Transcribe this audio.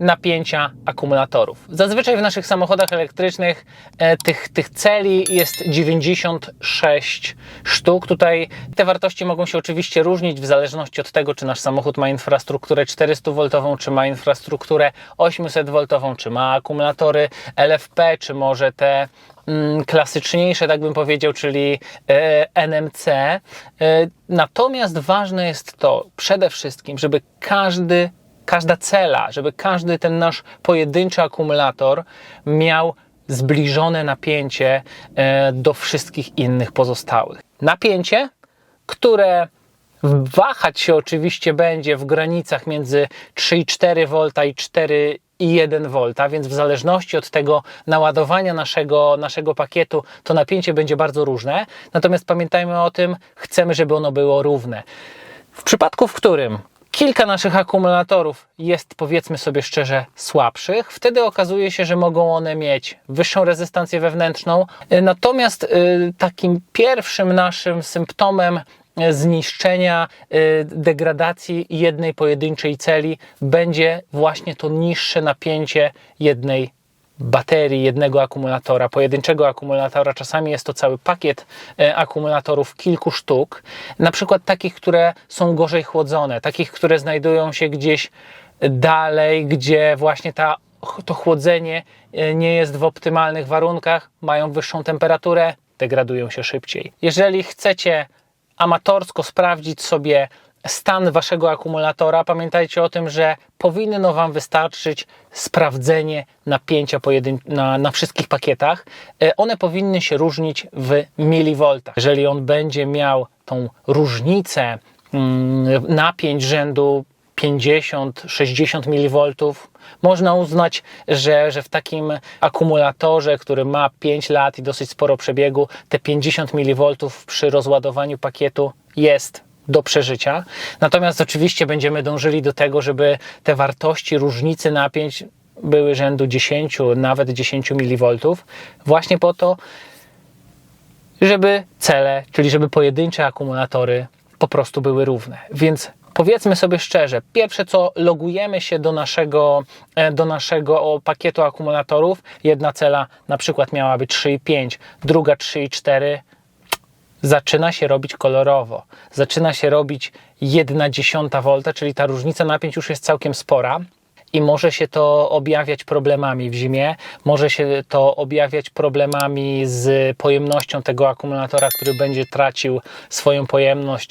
napięcia akumulatorów. Zazwyczaj w naszych samochodach elektrycznych e, tych, tych celi jest 96 sztuk. Tutaj te wartości mogą się oczywiście różnić w zależności od tego, czy nasz samochód ma infrastrukturę 400V, czy ma infrastrukturę 800V, czy ma akumulatory LFP, czy może te mm, klasyczniejsze, tak bym powiedział, czyli e, NMC. E, natomiast ważne jest to przede wszystkim, żeby każdy każda cela, żeby każdy ten nasz pojedynczy akumulator miał zbliżone napięcie e, do wszystkich innych pozostałych. Napięcie, które wahać się oczywiście będzie w granicach między 3,4 V i 4 i 1 V, więc w zależności od tego naładowania naszego, naszego pakietu to napięcie będzie bardzo różne. Natomiast pamiętajmy o tym, chcemy, żeby ono było równe. W przypadku, w którym kilka naszych akumulatorów jest, powiedzmy sobie szczerze, słabszych, wtedy okazuje się, że mogą one mieć wyższą rezystancję wewnętrzną. Y, Natomiast y, takim pierwszym naszym symptomem y, zniszczenia, degradacji jednej pojedynczej celi będzie właśnie to niższe napięcie jednej baterii, jednego akumulatora, pojedynczego akumulatora. Czasami jest to cały pakiet e, akumulatorów, kilku sztuk. Na przykład takich, które są gorzej chłodzone, takich, które znajdują się gdzieś dalej, gdzie właśnie ta, to chłodzenie e, nie jest w optymalnych warunkach, mają wyższą temperaturę, degradują się szybciej. Jeżeli chcecie amatorsko sprawdzić sobie stan waszego akumulatora, pamiętajcie o tym, że powinno wam wystarczyć sprawdzenie napięcia na, na wszystkich pakietach. E, One powinny się różnić w miliwoltach. Jeżeli on będzie miał tą różnicę mm, napięć rzędu 50-60 mV, można uznać, że, że w takim akumulatorze, który ma 5 lat i dosyć sporo przebiegu, te 50 mV przy rozładowaniu pakietu jest do przeżycia. Natomiast oczywiście będziemy dążyli do tego, żeby te wartości różnicy napięć były rzędu 10, nawet 10 mV, właśnie po to, żeby cele, czyli żeby pojedyncze akumulatory po prostu były równe. Więc powiedzmy sobie szczerze, pierwsze co logujemy się do naszego, e, do naszego pakietu akumulatorów, jedna cela na przykład miała być 3,5, druga 3,4, zaczyna się robić kolorowo. Zaczyna się robić 1 dziesiąta volta, czyli ta różnica napięć już jest całkiem spora. I może się to objawiać problemami w zimie, może się to objawiać problemami z pojemnością tego akumulatora, który będzie tracił swoją pojemność